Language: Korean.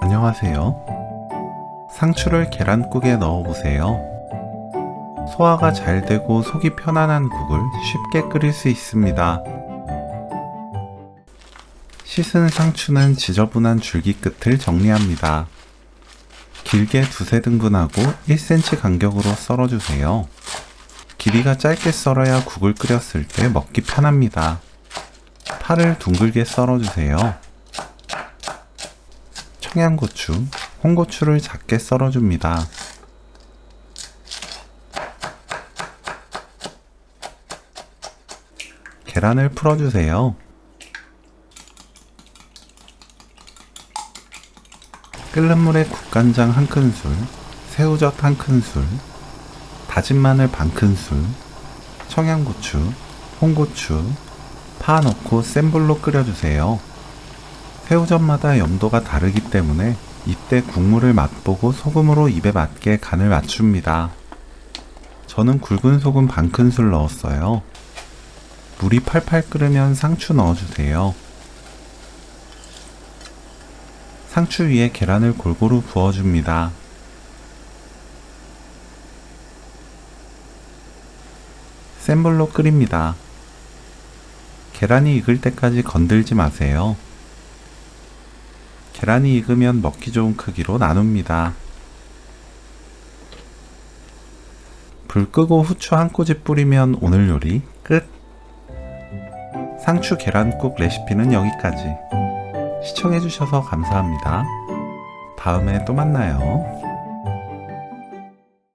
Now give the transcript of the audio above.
안녕하세요. 상추를 계란국에 넣어보세요. 소화가 잘 되고 속이 편안한 국을 쉽게 끓일 수 있습니다. 씻은 상추는 지저분한 줄기 끝을 정리합니다. 길게 두세 등분하고 1cm 간격으로 썰어주세요. 길이가 짧게 썰어야 국을 끓였을 때 먹기 편합니다. 파를 둥글게 썰어주세요. 청양고추, 홍고추를 작게 썰어줍니다. 계란을 풀어주세요. 끓는 물에 국간장 한 큰술, 새우젓 한 큰술, 다진 마늘 반 큰술, 청양고추, 홍고추, 파 넣고 센 불로 끓여주세요. 새우젓마다 염도가 다르기 때문에 이때 국물을 맛보고 소금으로 입에 맞게 간을 맞춥니다. 저는 굵은 소금 반 큰술 넣었어요. 물이 팔팔 끓으면 상추 넣어주세요. 상추 위에 계란을 골고루 부어줍니다. 센 불로 끓입니다. 계란이 익을 때까지 건들지 마세요. 계란이 익으면 먹기 좋은 크기로 나눕니다. 불 끄고 후추 한 꼬집 뿌리면 오늘 요리 끝! 상추 계란국 레시피는 여기까지. 시청해주셔서 감사합니다. 다음에 또 만나요.